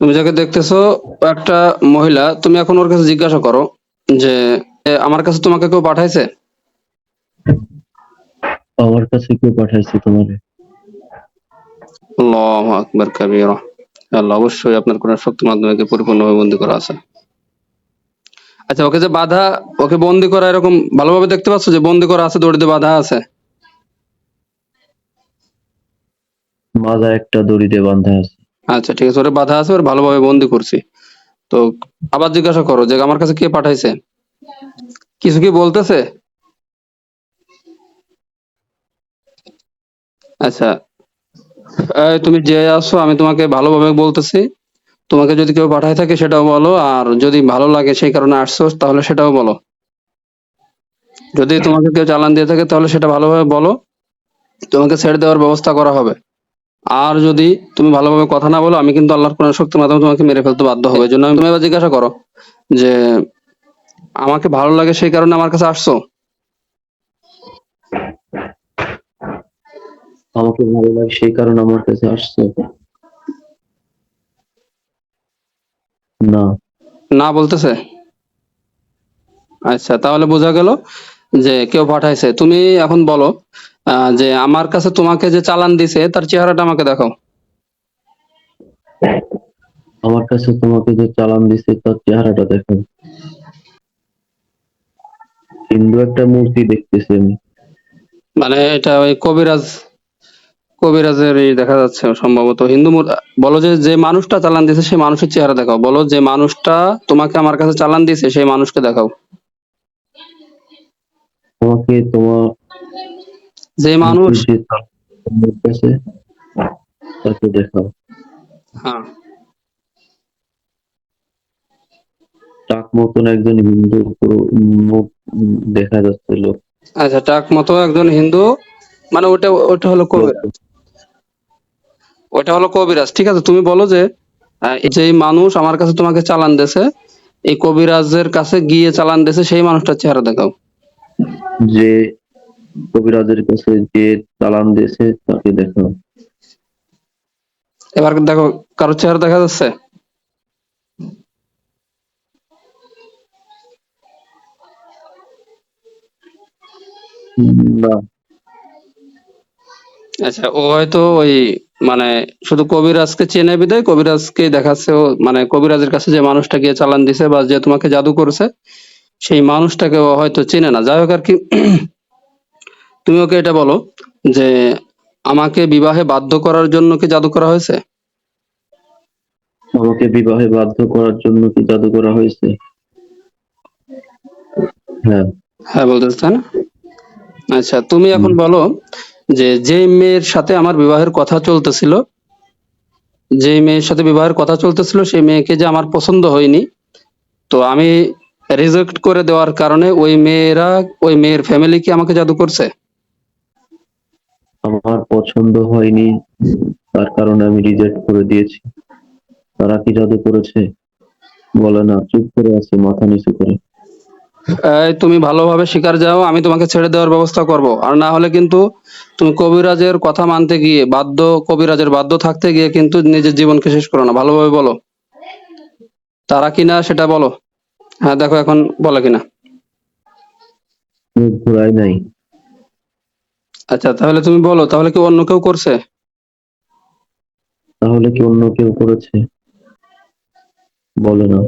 তুমি যাকে দেখতেছো একটা মহিলা তুমি এখন ওর কাছে জিজ্ঞাসা করো যে আমার কাছে তোমাকে কেউ পাঠাইছে? আমার কাছে কেউ পাঠাইছে তোমারে আল্লাহু আকবার কাবীরা। আল্লাহ অবশ্যই আপনার কোন শক্তি মাধ্যমে পরিপূর্ণভাবে বন্দী করা আছে। আচ্ছা ওকে যে বাধা ওকে বন্দি করা এরকম ভালোভাবে দেখতে পাচ্ছ যে বন্দি করা আছে দড়িতে বাধা আছে? মাজা একটা দড়িতে বাঁধা আছে। আচ্ছা ঠিক আছে, ওরে বাধা আছে, ওর ভালোভাবে বন্দি করছি। তো আবার জিজ্ঞাসা করো যে আমার কাছে কে পাঠাইছে? কিছু কি বলতেছে? আচ্ছা তুমি যে আসো আমি তোমাকে ভালোভাবে বলতেছি। তোমাকে যদি কেউ পাঠায় থাকে সেটাও বলো, আর যদি ভালো লাগে সেই কারণে আসছো তাহলে সেটাও বলো। যদি তোমাকে কেউ চালান দিয়ে থাকে, তাহলে সেটা ভালোভাবে বলো। তোমাকে ছেড়ে দেওয়ার ব্যবস্থা করা হবে। আর যদি তুমি ভালোভাবে কথা না বলো আমি কিন্তু আল্লাহর কোন শক্তির মাধ্যমে তোমাকে মেরে ফেলতে বাধ্য হবে। জন্য আমি তুমি এবার জিজ্ঞাসা করো যে আমাকে ভালো লাগে সেই কারণে আমার কাছে আসছো? আমাকে ভালো লাগে সেই কারণে আমার কাছে আসছো? না। না বলতেছে? আচ্ছা তাহলে বোঝা গেল যে কেউ পাঠাইছে। তুমি এখন বলো যে আমার কাছে তোমাকে যে চালান দিছে তার চেহারাটা আমাকে দেখাও। আমার কাছে তোমাকে যে চালান দিছে তার চেহারাটা দেখো হিন্দু একটা মূর্তি দেখতেছি আমি। মানে এটা ওই কবিরাজ কবিরাজের দেখা যাচ্ছে সম্ভবত। হিন্দু বলো যে যে মানুষটা চালান দিছে সেই মানুষের চেহারা দেখাও। বলো যে মানুষটা তোমাকে আমার কাছে চালান দিছে সেই মানুষকে দেখাও। তোমাকে তোমার যে মানুষ হ্যাঁ। টাক মতন একজন হিন্দু মুখ দেখা যাচ্ছে আচ্ছা টাক মতো একজন হিন্দু মানে ওটা ওটা হলো কবিরাজ। ওটা হলো কবিরাজ। ঠিক আছে তুমি বলো যে যে মানুষ আমার কাছে তোমাকে চালান দিয়েছে এই কবিরাজের কাছে গিয়ে চালান দিয়েছে সেই মানুষটার চেহারা দেখাও। যে কবিরাজের কাছে যে চালান দিয়েছে তাকে দেখাও এবার দেখো কারোর চেহারা দেখা যাচ্ছে? না। আচ্ছা ও হয়তো ওই মানে শুধু কবিরাজকে চেনে বিদায় কবিরাজকে দেখাচ্ছে ও মানে কবিরাজের কাছে যে মানুষটা গিয়ে চালান দিছে বা যে তোমাকে জাদু করেছে সেই মানুষটাকে ও হয়তো চেনে না। যাই হোক আর কি তুমি ওকে এটা বলো যে আমাকে বিবাহে বাধ্য করার জন্য কি জাদু করা হয়েছে? আমাকে বিবাহে বাধ্য করার জন্য কি জাদু করা হয়েছে? হ্যাঁ। হ্যাঁ বলতেছে না? আচ্ছা তুমি এখন বলো যে যে মেয়ের সাথে আমার বিবাহের কথা চলতেছিল যে মেয়ের সাথে বিবাহের কথা চলতেছিল সেই মেয়েকে যে আমার পছন্দ হয়নি তো আমি রিজেক্ট করে দেওয়ার কারণে ওই মেয়েরা ওই মেয়ের ফ্যামিলি কি আমাকে জাদু করছে? আমার পছন্দ হয়নি। তার কারণে আমি রিজেক্ট করে দিয়েছি। তারা কি জাদু করেছে? বলে না চুপ করে আছে মাথা নিচু করে। তুমি ভালোভাবে শিকার যাও আমি তোমাকে ছেড়ে দেওয়ার ব্যবস্থা করব। আর না হলে কিন্তু তুমি কবিরাজের কথা মানতে গিয়ে বাধ্য কবিরাজের বাধ্য থাকতে গিয়ে কিন্তু নিজের জীবনকে শেষ করো না। ভালোভাবে বলো। তারা কিনা সেটা বলো। হ্যাঁ দেখো এখন বলে কিনা। ঘুরাই নাই। আচ্ছা তাহলে তুমি বলো তাহলে কি অন্য কেউ করছে? তাহলে কি অন্য কেউ করেছে? বলে না।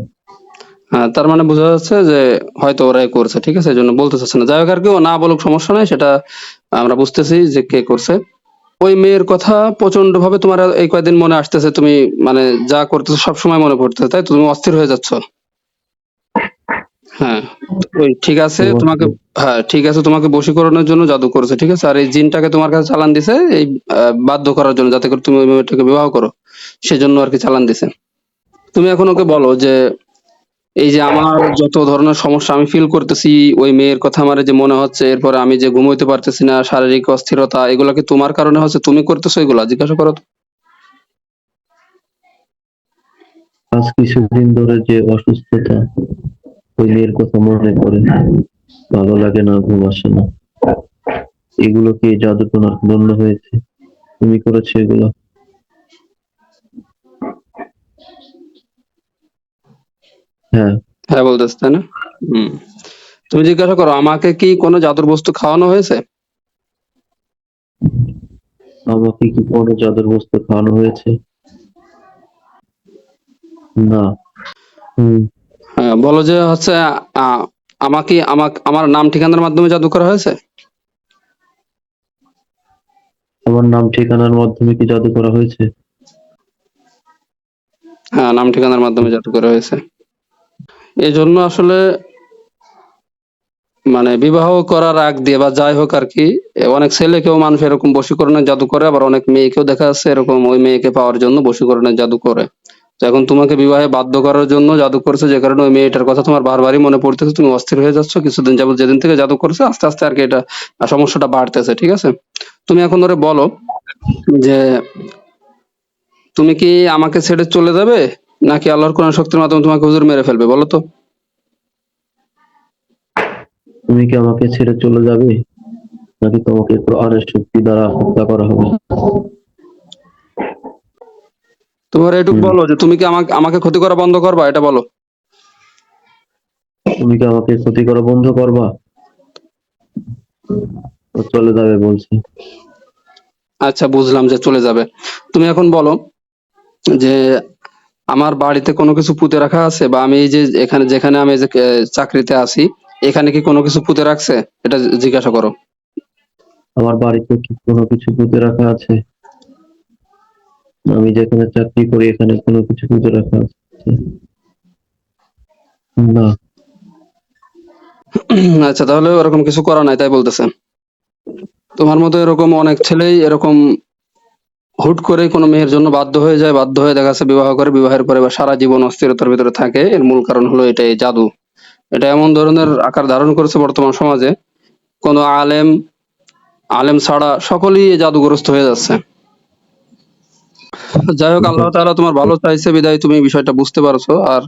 হ্যাঁ তার মানে বোঝা যাচ্ছে যে হয়তো ওরাই করছে ঠিক আছে? এই জন্য বলতে চাচ্ছে না। যাই হোক আর কেউ না বলুক সমস্যা নাই সেটা আমরা বুঝতেছি যে কে করছে। ওই মেয়ের কথা প্রচণ্ড ভাবে তোমার এই কয়দিন মনে আসতেছে তুমি মানে যা করতেছো সব সময় মনে পড়তেছে তাই তো? তুমি অস্থির হয়ে যাচ্ছ। হ্যাঁ ওই ঠিক আছে তোমাকে হ্যাঁ ঠিক আছে তোমাকে বশীকরণের জন্য জাদু করেছে ঠিক আছে? আর এই জিনটাকে তোমার কাছে চালান দিছে এই আহ, বাধ্য করার জন্য যাতে করে তুমি ওই মেয়েটাকে বিবাহ করো সেজন্য আর কি চালান দিছে। তুমি এখন ওকে বলো যে এই যে আমার যত ধরনের সমস্যা আমি ফিল করতেছি ওই মেয়ের কথা আমার যে মনে হচ্ছে এরপরে আমি যে ঘুমোইতে পারতেছি না শারীরিক অস্থিরতা এগুলা কি তোমার কারণে হচ্ছে? তুমি করতেছো এগুলা? জিজ্ঞাসা করো তো। আজ কিছুদিন ধরে যে অসুস্থতা ওই মেয়ের কথা মনে পড়ে। ভালো লাগে না ঘুম আসে না। এগুলো কি জাদু টোনার জন্য হয়েছে? তুমি করেছ এগুলো? হ্যাঁ। হ্যাঁ বলতেছে তাই না? হম। তুমি জিজ্ঞাসা করো আমাকে কি কোনো জাদুর বস্তু খাওয়ানো হয়েছে? আমাকে কি কোনো জাদুর বস্তু খাওয়ানো হয়েছে? না। হুম। বলো যে হচ্ছে আমাকে আমাকে আমার নাম ঠিকানার মাধ্যমে জাদু করা হয়েছে? আমার নাম ঠিকানার মাধ্যমে কি জাদু করা হয়েছে? হ্যাঁ নাম ঠিকানার মাধ্যমে জাদু করা হয়েছে। এই জন্য আসলে মানে বিবাহ করার আগ দিয়ে বা যাই হোক আর কি অনেক ছেলেকেও মানুষ এরকম বশীকরণের জাদু করে আবার অনেক মেয়েকেও দেখা যাচ্ছে এরকম ওই মেয়েকে পাওয়ার জন্য বশীকরণের জাদু করে। এখন তোমাকে বিবাহে বাধ্য করার জন্য জাদু করছে, যে কারণে ওই মেয়েটার কথা তোমার বারবারই মনে পড়তেছে তুমি অস্থির হয়ে যাচ্ছ, কিছুদিন যাবত যেদিন থেকে জাদু করছে, আস্তে আস্তে আর কি এটা সমস্যাটা বাড়তেছে, ঠিক আছে? তুমি এখন ধরে বলো যে, তুমি কি আমাকে ছেড়ে চলে যাবে, নাকি আল্লাহর কোরআন শক্তির মাধ্যমে তোমাকে হুজুর মেরে ফেলবে, বলো তো? তুমি কি আমাকে ছেড়ে চলে যাবে, নাকি তোমাকে কোরআনের শক্তি দ্বারা হত্যা করা হবে? তোমার এটুকু বলো যে তুমি কি আমাকে আমাকে ক্ষতি করা বন্ধ করবা? এটা বলো। তুমি কি আমাকে ক্ষতি করা বন্ধ করবা? চলে যাবে বলছে। আচ্ছা বুঝলাম যে চলে যাবে। তুমি এখন বলো যে আমার বাড়িতে কোনো কিছু পুঁতে রাখা আছে? বা আমি এই যে এখানে যেখানে আমি যে চাকরিতে আছি এখানে কি কোনো কিছু পুঁতে রাখছে? এটা জিজ্ঞাসা করো। আমার বাড়িতে কি কোনো কিছু পুঁতে রাখা আছে? আমি যেখানে চাকরি করি, এখানে কোনো কিছু পুঁতে রাখা আছে? না। আচ্ছা তাহলে ওরকম কিছু করা নাই, তাই বলতেছে। তোমার মতো এরকম অনেক ছেলেই এরকম হুট করে কোনো মেয়ের জন্য বাধ্য হয়ে যায়, বাধ্য হয়ে দেখা যাচ্ছে বিবাহ করে, বিবাহের পরে বা সারা জীবন অস্থিরতার ভিতরে থাকে। এর মূল কারণ হলো এটাই জাদু। এটা এমন ধরনের আকার ধারণ করেছে বর্তমান সমাজে। কোনো আলেম আলেম ছাড়া সকলেই জাদুগ্রস্ত হয়ে যাচ্ছে। যাই হোক আল্লাহ তাআলা তোমার ভালো চাইছে বিদায়। তুমি বিষয়টা বুঝতে পারছ আর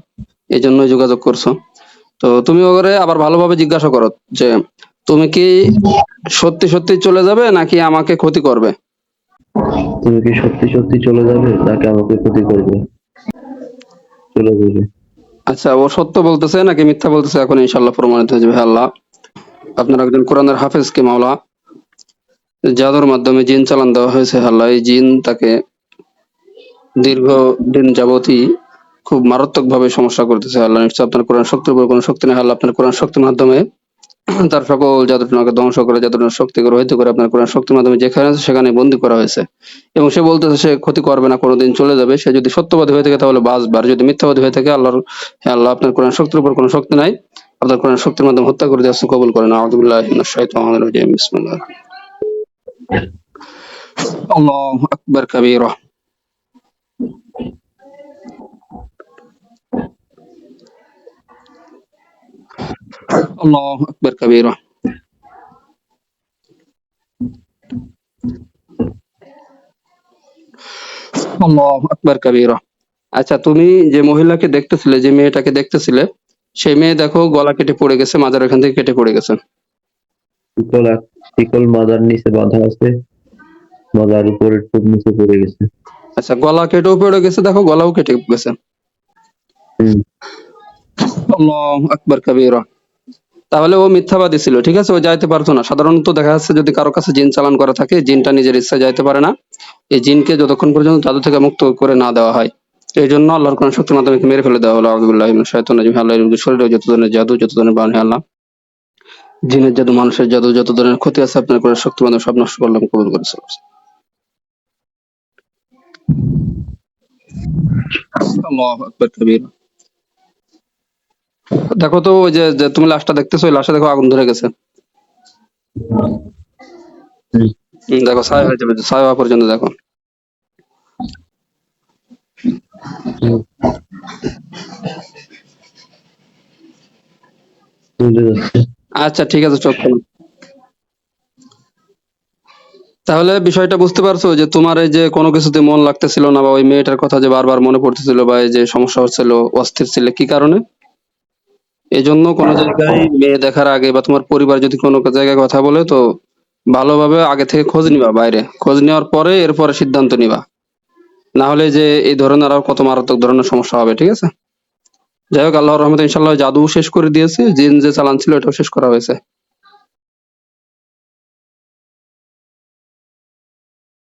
এই জন্যই যোগাযোগ করছ। তো তুমি ওরে আবার ভালোভাবে জিজ্ঞাসা করো যে তুমি কি সত্যি সত্যি চলে যাবে নাকি আমাকে ক্ষতি করবে? তুমি কি সত্যি সত্যি চলে যাবে তাকে আমাকে ক্ষতি করবে? চলে যাবে। আচ্ছা ও সত্য বলতেছে নাকি মিথ্যা বলতেছে এখন ইনশাল্লাহ প্রমাণিত হয়ে যাবে আল্লাহ। আপনার একজন কোরআনের হাফেজ কে মাওলা জাদুর মাধ্যমে জিন চালান দেওয়া হয়েছে আল্লাহ এই জিন তাকে দীর্ঘ দিন যাবতই খুব মারাত্মক ভাবে সমস্যা করতেছে। আল্লাহ নিশ্চয় আপনার কোরআন শক্তির উপর কোনো শক্তি নেই। আল্লাহ আপনার কোরআন শক্তির মাধ্যমে তার সকল জাদুটনাকে ধ্বংস করে জাদুটনার শক্তিকে রহিত করে আপনার কোরআন শক্তির মাধ্যমে যেখানে সেখানে বন্দী করা হয়েছে। এবং সে বলতেছে, সে ক্ষতি করবে না, কোনোদিন চলে যাবে। সে যদি সত্যবাদী হয়ে থাকে তাহলে বাঁচবে। আর যদি মিথ্যাবাদী হয়ে থাকে, আল্লাহর, আল্লাহ আপনার কোরআন শক্তির উপর কোনো শক্তি নাই। আপনার কোরআন শক্তির মাধ্যমে হত্যা করে দিয়ে কবুল করেন। রাজিম। বিসমিল্লাহ আল্লাহু আকবার কাবীরা আল্লাহু আকবার কাবীরা আল্লাহু আকবার কাবীরা আচ্ছা তুমি যে মহিলাকে দেখতেছিলে যে মেয়েটাকে দেখতেছিলে সেই মেয়ে দেখো গলা কেটে পড়ে গেছে মাজার ওখান থেকে কেটে পড়ে গেছে। শিকল মাজার নিচে বাঁধা আছে মাজার উপরে টুক নিচে পড়ে গেছে। আচ্ছা গলা কেটেও পড়ে গেছে দেখো গলাও কেটে গেছে। আল্লাহু আকবার কাবীরা তাহলে ও মিথ্যাবাদী ছিল, ঠিক আছে? ও যাইতে পারতো না। সাধারণত দেখা যাচ্ছে যদি কারও কাছে জিন চালান করা থাকে, জিনটা নিজের ইচ্ছায় যাইতে পারে না। এই জিনকে যতক্ষণ পর্যন্ত জাদু থেকে মুক্ত করে না দেওয়া হয়। এই জন্য আল্লাহর কোন শক্তির মাধ্যমে মেরে ফেলে দেওয়া হলো। আউযুবিল্লাহি মিনাশ আল্লাহ শরীরে যত ধরনের জাদু যত ধরনের বান আল্লাহ। জিনের জাদু, মানুষের জাদু যত ধরনের ক্ষতি আছে, আপনার কোন শক্তির মাধ্যমে সব নষ্ট করলাম, কবুল করেছে আল্লাহু আকবার, কাবীরা। দেখো তো ওই যে তুমি লাশটা দেখতেছো ওই লাশে দেখো আগুন ধরে গেছে। দেখো ছায়া হয়ে যাবে ছায়া হওয়া পর্যন্ত দেখো। আচ্ছা ঠিক আছে চোখ তাহলে বিষয়টা বুঝতে পারছ যে তোমার এই যে কোনো কিছুতে মন লাগতেছিল না বা ওই মেয়েটার কথা যে বারবার মনে পড়তেছিল বা এই যে সমস্যা হচ্ছিল অস্থির ছিল কি কারণে? এই জন্য কোনো জায়গায় মেয়ে দেখার আগে বা তোমার পরিবার যদি কোনো জায়গায় কথা বলে, তো ভালোভাবে আগে থেকে খোঁজ নিবা বাইরে। খোঁজ নেওয়ার পরে এরপরে সিদ্ধান্ত নিবা। না হলে যে এই ধরনের আরও কত মারাত্মক ধরনের সমস্যা হবে, ঠিক আছে? যাই হোক, আল্লাহর রহমতে ইনশাল্লাহ জাদু শেষ করে দিয়েছে, জিন যে চালান ছিল এটাও শেষ করা হয়েছে।